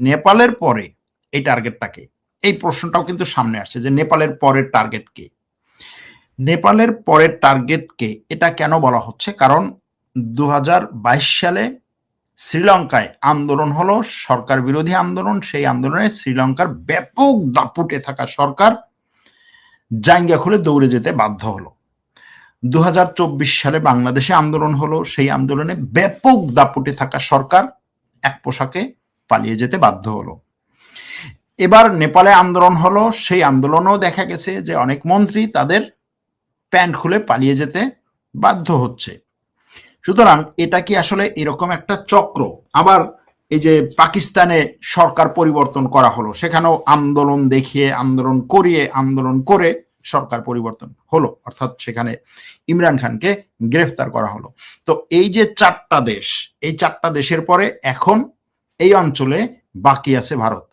নেপালের পরে এই টার্গেটটাকে এই প্রশ্নটাও কিন্তু সামনে আসছে যে নেপালের পরের টার্গেট কে? নেপালের পরের টার্গেট কে এটা কেন বলা হচ্ছে? কারণ দু হাজার বাইশ সালে শ্রীলঙ্কায় আন্দোলন হলো, সরকার বিরোধী আন্দোলন, সেই আন্দোলনে শ্রীলঙ্কার ব্যাপক দাপুটে থাকা সরকার জাঙ্গা খুলে দৌড়ে যেতে বাধ্য হলো। দু হাজার চব্বিশ সালে বাংলাদেশে আন্দোলন হলো, সেই আন্দোলনে ব্যাপক দাপুটে থাকা সরকার এক পোশাকে পালিয়ে যেতে বাধ্য হলো। এবার নেপালে আন্দোলন হলো, সেই আন্দোলনও দেখা গেছে যে অনেক মন্ত্রী তাদের প্যান্ট খুলে পালিয়ে যেতে বাধ্য হচ্ছে। সুতরাং এটা কি আসলে এরকম একটা চক্র? আবার এই যে পাকিস্তানে সরকার পরিবর্তন করা হলো, সেখানেও আন্দোলন দেখিয়ে, আন্দোলন করিয়ে, আন্দোলন করে সরকার পরিবর্তন হলো, অর্থাৎ সেখানে ইমরান খানকে গ্রেফতার করা হলো। তো এই যে চারটা দেশ, এই চারটা দেশের পরে এখন এই অঞ্চলে বাকি আছে ভারত।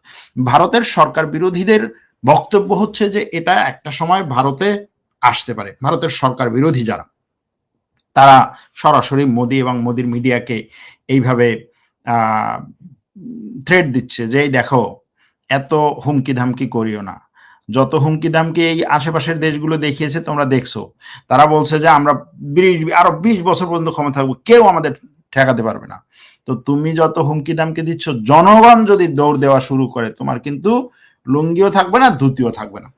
ভারতের সরকার বিরোধীদের বক্তব্য হচ্ছে যে এটা একটা সময় ভারতে আসতে পারে, ভারতের সরকার বিরোধী যারা, তারা সরাসরি মোদী এবং মোদীর মিডিয়াকে এইভাবে থ্রেড দিচ্ছে যে, এই দেখো, এত হুমকি ধামকি করিও না। যত হুমকি দামকি এই আশেপাশের দেশগুলো দেখিয়েছে তোমরা দেখছ। তারা বলছে যে, আমরা আরও বিশ বছর পর্যন্ত ক্ষমতা থাকব। কেউ আমাদের ঠেকাতে পারবে না। তো তুমি যত হুমকি দামকে দিচ্ছ, জনগণ যদি দৌড় দেওয়া শুরু করে, তোমার কিন্তু লুঙ্গিও থাকবে না, ধুতিও থাকবে না।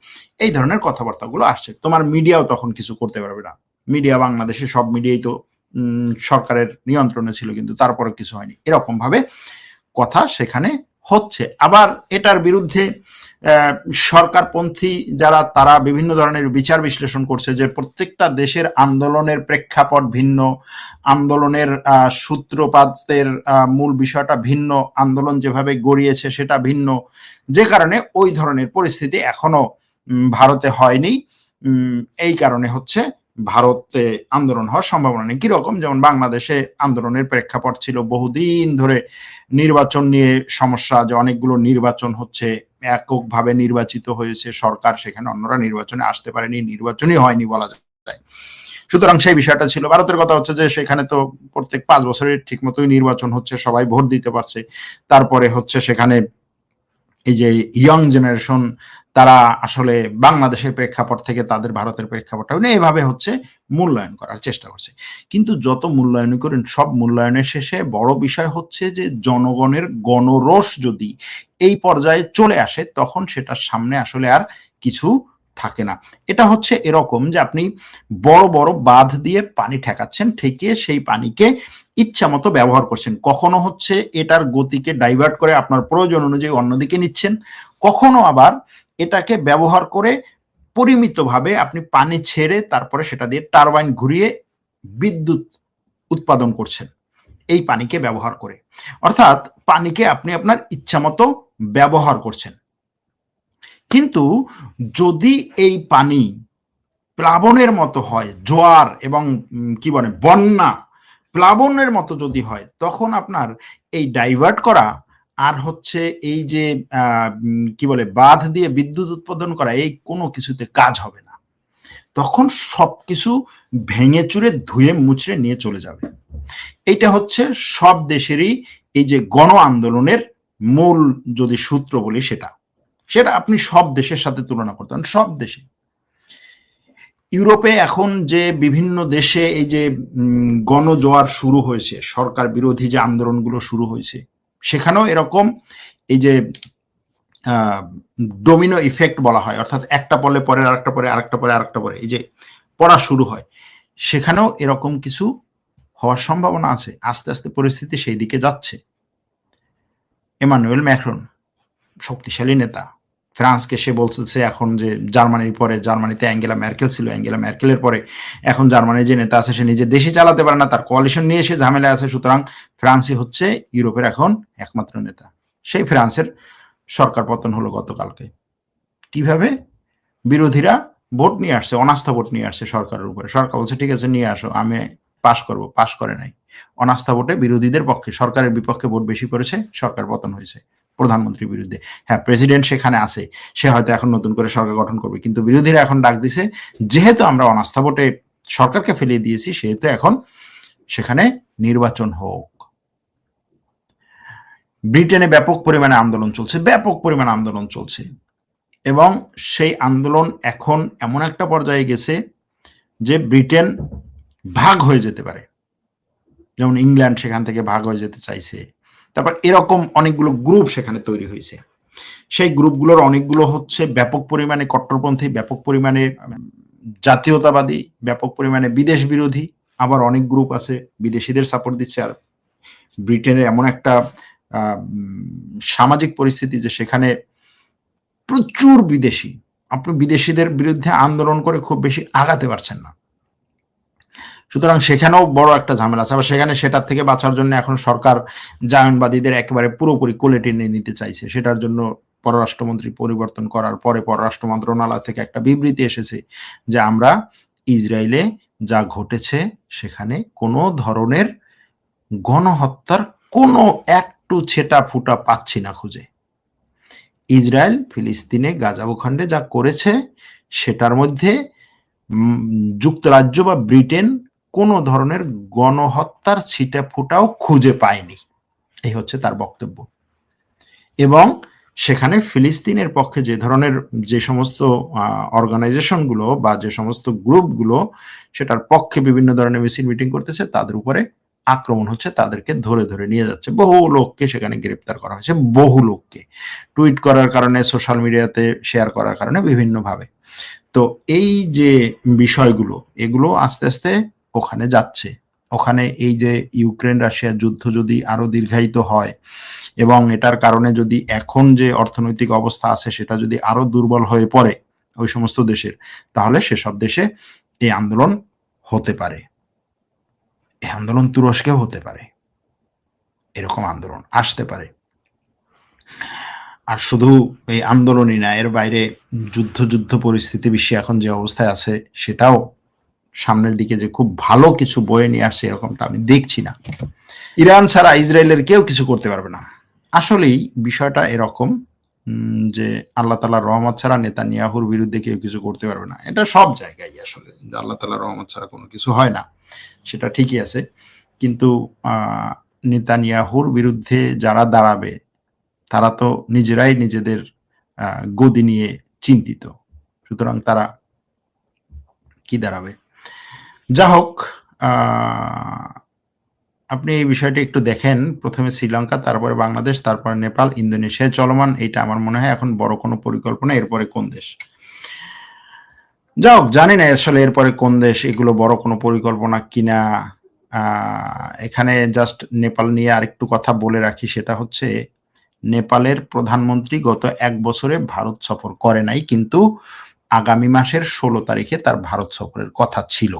এই ধরনের কথাবার্তাগুলো আসছে। তোমার মিডিয়াও তখন কিছু করতে পারবে না। মিডিয়া বাংলাদেশে সব মিডিয়াই তো সরকারের নিয়ন্ত্রণে ছিল, কিন্তু তারপরে কিছু হয়নি। এরকম ভাবে কথা সেখানে হচ্ছে। আবার এটার বিরুদ্ধে সরকারপন্থী যারা, তারা বিভিন্ন ধরনের বিচার বিশ্লেষণ করছে যে প্রত্যেকটা দেশের আন্দোলনের প্রেক্ষাপট ভিন্ন, আন্দোলনের সূত্রপাতের মূল বিষয়টা ভিন্ন, আন্দোলন যেভাবে গড়িয়েছে সেটা ভিন্ন। যে কারণে ওই ধরনের পরিস্থিতি এখনও ভারতে হয়নি। এই কারণে হচ্ছে ভারতে আন্দোলন হওয়ার সম্ভাবনা নেই। কীরকম? যেমন বাংলাদেশে আন্দোলনের প্রেক্ষাপট ছিল বহুদিন ধরে নির্বাচন নিয়ে সমস্যা, যে অনেকগুলো নির্বাচন হচ্ছে, এককভাবে নির্বাচিত হয়েছে সরকার, সেখানে অন্যরা নির্বাচনে আসতে পারেনি, নির্বাচনই হয়নি বলা যায়। সুতরাং সেই বিষয়টা ছিল। ভারতের কথা হচ্ছে যে, সেখানে তো প্রত্যেক পাঁচ বছরে ঠিক মতোই নির্বাচন হচ্ছে, সবাই ভোট দিতে পারছে। তারপরে হচ্ছে সেখানে এই যে ইয়ং জেনারেশন তারা আসলে বাংলাদেশের প্রেক্ষাপট থেকে তাদের ভারতের প্রেক্ষাপটটা এভাবে হচ্ছে মূল্যায়ন করার চেষ্টা করছে। কিন্তু যত মূল্যায়ন করেন, সব মূল্যায়নের শেষে বড় বিষয় হচ্ছে যে জনগণের গণরোষ যদি এই পর্যায়ে চলে আসে, তখন সেটার সামনে আসলে আর কিছু থাকে না। এটা হচ্ছে এরকম যে আপনি বড় বড় বাঁধ দিয়ে পানি ঠেকাচ্ছেন, ঠেকিয়ে সেই পানিকে ইচ্ছা মতো ব্যবহার করছেন। কখনো হচ্ছে এটার গতিকে ডাইভার্ট করে আপনার প্রয়োজন অনুযায়ী অন্যদিকে নিচ্ছেন কখনো আবার এটাকে ব্যবহার করে পরিমিতভাবে আপনি পানি ছেড়ে তারপরে সেটা দিয়ে টারবাইন ঘুরিয়ে বিদ্যুৎ উৎপাদন করছেন এই পানিকে ব্যবহার করে। অর্থাৎ পানিকে আপনি আপনার ইচ্ছা মতো ব্যবহার করছেন। কিন্তু যদি এই পানি প্লাবনের মতো হয়, জোয়ার এবং কি বলে, বন্যা প্লাবনের মতো যদি হয়, তখন আপনার এই ডাইভার্ট করা আর হচ্ছে এই যে কি বলে, বাঁধ দিয়ে বিদ্যুৎ উৎপাদন করা, এই কোনো কিছুতে কাজ হবে না। তখন সবকিছু ভেঙে চুরে, ধুয়ে, মুচড়ে নিয়ে চলে যাবে। এইটা হচ্ছে সব দেশেরই এই যে গণ আন্দোলনের মূল যদি সূত্র বলি সেটা। সেটা আপনি সব দেশের সাথে তুলনা করতেন সব দেশে। ইউরোপে এখন যে বিভিন্ন দেশে এই যে গণজোয়ার শুরু হয়েছে, সরকার বিরোধী যে আন্দোলনগুলো শুরু হয়েছে সেখানেও এরকম এই যে ডোমিনো ইফেক্ট বলা হয়। অর্থাৎ একটা পরে পরে, আরেকটা পরে আরেকটা পরে আরেকটা পরে, এই যে পড়া শুরু হয়। সেখানেও এরকম কিছু হওয়ার সম্ভাবনা আছে। আস্তে আস্তে পরিস্থিতি সেই দিকে যাচ্ছে। এমানুয়েল ম্যাক্রন, শক্তিশালী নেতা। ফ্রান্সকে সে বলছে এখন যে জার্মানির পরে, জার্মানিতে অ্যাঙ্গেলা ম্যার্কেল ছিল, অ্যাঙ্গেলা ম্যার্কেলের পরে এখন জার্মানির যে নেতা আছে, সে নিজের দেশে চালাতে পারে না, তার কোয়ালিশন নিয়ে সে ঝামেলা আছে, সুতরাং ফ্রান্সই হচ্ছে ইউরোপের এখন একমাত্র নেতা। সেই ফ্রান্সের সরকার পতন হলো গতকালকে। কীভাবে? বিরোধীরা ভোট নিয়ে আসছে, অনাস্থা ভোট নিয়ে আসছে সরকারের উপরে। সরকার বলছে, ঠিক আছে, নিয়ে আসো, আমি পাশ করব। পাশ করে নাই। অনাস্থা ভোটে বিরোধীদের পক্ষে, সরকারের বিপক্ষে ভোট বেশি করেছে সরকার পতন হয়েছে। প্রধানমন্ত্রীর বিরুদ্ধে। হ্যাঁ প্রেসিডেন্ট সেখানে আছে, সে হয়তো এখন নতুন করে সরকার গঠন করবে, কিন্তু বিরোধীরা এখন ডাক দিছে, যেহেতু আমরা অনাস্থা ভোটে সরকারকে ফেলিয়ে দিয়েছি, সেহেতু এখন সেখানে নির্বাচন হোক। ব্রিটেনে ব্যাপক পরিমাণে আন্দোলন চলছে, ব্যাপক পরিমাণে আন্দোলন চলছে। এবং সেই আন্দোলন এখন এমন একটা পর্যায়ে গেছে যে ব্রিটেন ভাগ হয়ে যেতে পারে। যেমন ইংল্যান্ড সেখান থেকে ভাগ হয়ে যেতে চাইছে। তারপর এরকম অনেকগুলো গ্রুপ সেখানে তৈরি হয়েছে। সেই গ্রুপগুলোর অনেকগুলো হচ্ছে ব্যাপক পরিমাণে কট্টরপন্থী, ব্যাপক পরিমাণে জাতীয়তাবাদী, ব্যাপক পরিমাণে বিদেশ বিরোধী, আবার অনেক গ্রুপ আছে বিদেশিদের সাপোর্ট দিচ্ছে। আর ব্রিটেনের এমন একটা সামাজিক পরিস্থিতি যে সেখানে প্রচুর বিদেশি, আপনি বিদেশিদের বিরুদ্ধে আন্দোলন করে খুব বেশি আগাতে পারছেন না। সুতরাং সেখানেও বড় একটা ঝামেলা আছে। আবার সেখানে সেটার থেকে বাঁচার জন্য এখন সরকার জায়নবাদীদের একেবারে পুরোপুরি কোলে টেনে নিতে চাইছে। সেটার জন্য পররাষ্ট্রমন্ত্রী পরিবর্তন করার পরে পররাষ্ট্র মন্ত্রণালয় থেকে একটা বিবৃতি এসেছে যে আমরা ইসরায়েলে যা ঘটেছে সেখানে কোনো ধরনের গণহত্যার কোনো একটু ছেটা ফুটা পাচ্ছি না খুঁজে। ইসরায়েল, ফিলিস্তিনে, গাজা ভূখণ্ডে যা করেছে সেটার মধ্যে যুক্তরাজ্য বা ব্রিটেন কোনো ধরনের গণহত্যার ছিটা ফুটাও খুঁজে পায়নি। এই হচ্ছে তার বক্তব্য। এবং সেখানে ফিলিস্তিনের পক্ষে যে ধরনের যে সমস্ত অর্গানাইজেশনগুলো বা যে সমস্ত গ্রুপগুলো সেটার পক্ষে বিভিন্ন ধরনের মিছিল মিটিং করতেছে, তাদের উপরে আক্রমণ হচ্ছে, তাদেরকে ধরে ধরে নিয়ে যাচ্ছে। বহু লোককে সেখানে গ্রেপ্তার করা হয়েছে, বহু লোককে। টুইট করার কারণে, সোশ্যাল মিডিয়াতে শেয়ার করার কারণে বিভিন্নভাবে। তো এই যে বিষয়গুলো, এগুলো আস্তে আস্তে ওখানে যাচ্ছে। ওখানে এই যে ইউক্রেন রাশিয়ার যুদ্ধ যদি আরও দীর্ঘায়িত হয় এবং এটার কারণে যদি এখন যে অর্থনৈতিক অবস্থা আছে সেটা যদি আরও দুর্বল হয়ে পড়ে ওই সমস্ত দেশের, তাহলে সেসব দেশে এই আন্দোলন হতে পারে। এই আন্দোলন তুরস্কেও হতে পারে। এরকম আন্দোলন আসতে পারে। আর শুধু এই আন্দোলনই না, এর বাইরে যুদ্ধ যুদ্ধ পরিস্থিতি বিশ্বে এখন যে অবস্থায় আছে সেটাও সামনের দিকে যে খুব ভালো কিছু বয়ে নিয়ে আসছে এরকমটা আমি দেখছি না। ইরান ছাড়া ইসরায়েলের কেউ কিছু করতে পারবে না। আসলেই বিষয়টা এরকম যে আল্লাহ তালার রহমত ছাড়া নেতানিয়াহুর বিরুদ্ধে কেউ কিছু করতে পারবে না। এটা সব জায়গায় আসলে আল্লাহ তালার রহমত ছাড়া কোনো কিছু হয় না, সেটা ঠিকই আছে। কিন্তু নেতানিয়াহুর বিরুদ্ধে যারা দাঁড়াবে, তারা তো নিজেরাই নিজেদের গদি নিয়ে চিন্তিত। সুতরাং তারা কি দাঁড়াবে? যা হোক আপনি এই বিষয়টি একটু দেখেন। প্রথমে শ্রীলঙ্কা, তারপরে বাংলাদেশ, তারপরে নেপাল, ইন্দোনেশিয়া চলমান। এটা আমার মনে হয় এখন বড় কোনো পরিকল্পনা। এরপরে কোন দেশ? যাও জানি না আসলে এরপরে কোন দেশ এগুলো বড় কোনো পরিকল্পনা কিনা। এখানে জাস্ট নেপাল নিয়ে আরেকটু কথা বলে রাখি। সেটা হচ্ছে, নেপালের প্রধানমন্ত্রী গত এক বছরে ভারত সফর করে নাই, কিন্তু আগামী মাসের ষোলো তারিখে তার ভারত সফরের কথা ছিল।